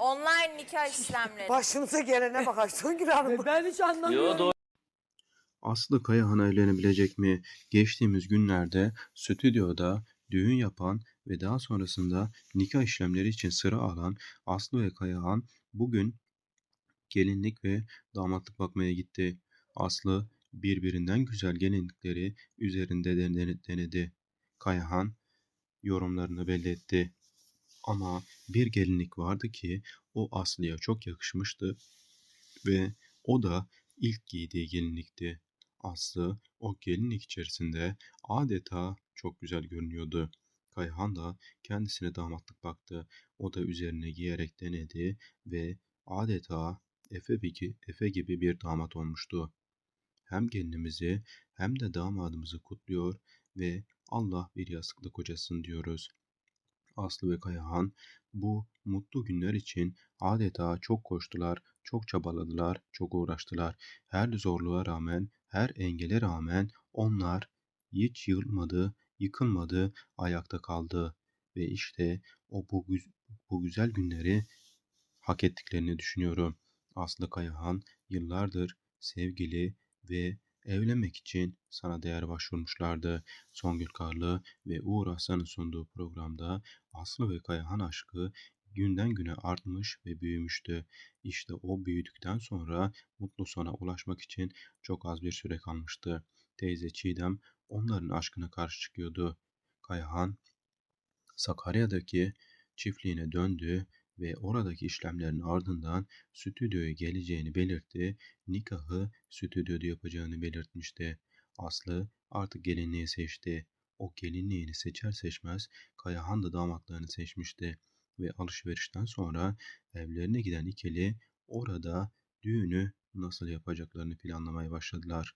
Online nikah işlemleri. Başımıza gelene bak Songül Hanım. Ben hiç anlamıyorum. Yo doğru. Aslı Kayahan evlenebilecek mi? Geçtiğimiz günlerde stüdyoda düğün yapan ve daha sonrasında nikah işlemleri için sıra alan Aslı ve Kayahan bugün gelinlik ve damatlık bakmaya gitti. Aslı birbirinden güzel gelinlikleri üzerinde dene- denedi. Kayahan yorumlarını belli etti. Ama bir gelinlik vardı ki o Aslı'ya çok yakışmıştı ve o da ilk giydiği gelinlikti. Aslı o gelinlik içerisinde adeta çok güzel görünüyordu. Kayhan da kendisine damatlık baktı. O da üzerine giyerek denedi ve adeta Efe Efe gibi bir damat olmuştu. Hem gelinimizi hem de damadımızı kutluyor ve Allah bir yastıklı kocasın diyoruz. Aslı ve Kayahan bu mutlu günler için adeta çok koştular, çok çabaladılar, çok uğraştılar. Her zorluğa rağmen, her engele rağmen onlar hiç yılmadı, yıkılmadı, ayakta kaldı. Ve işte o bu, bu güzel günleri hak ettiklerini düşünüyorum. Aslı Kayahan yıllardır sevgili ve evlenmek için sana değer başvurmuşlardı. Songül Karlı ve Uğur Aslan'ın sunduğu programda Aslı ve Kayahan aşkı günden güne artmış ve büyümüştü. İşte o büyüdükten sonra mutlu sona ulaşmak için çok az bir süre kalmıştı. Teyze Çiğdem onların aşkına karşı çıkıyordu. Kayahan Sakarya'daki çiftliğine döndü ve oradaki işlemlerin ardından stüdyoya geleceğini belirtti. Nikahı stüdyoda yapacağını belirtmişti. Aslı artık gelinliği seçti. O gelinliğini seçer seçmez Kayahan da damatlarını seçmişti. Ve alışverişten sonra evlerine giden ikili orada düğünü nasıl yapacaklarını planlamaya başladılar.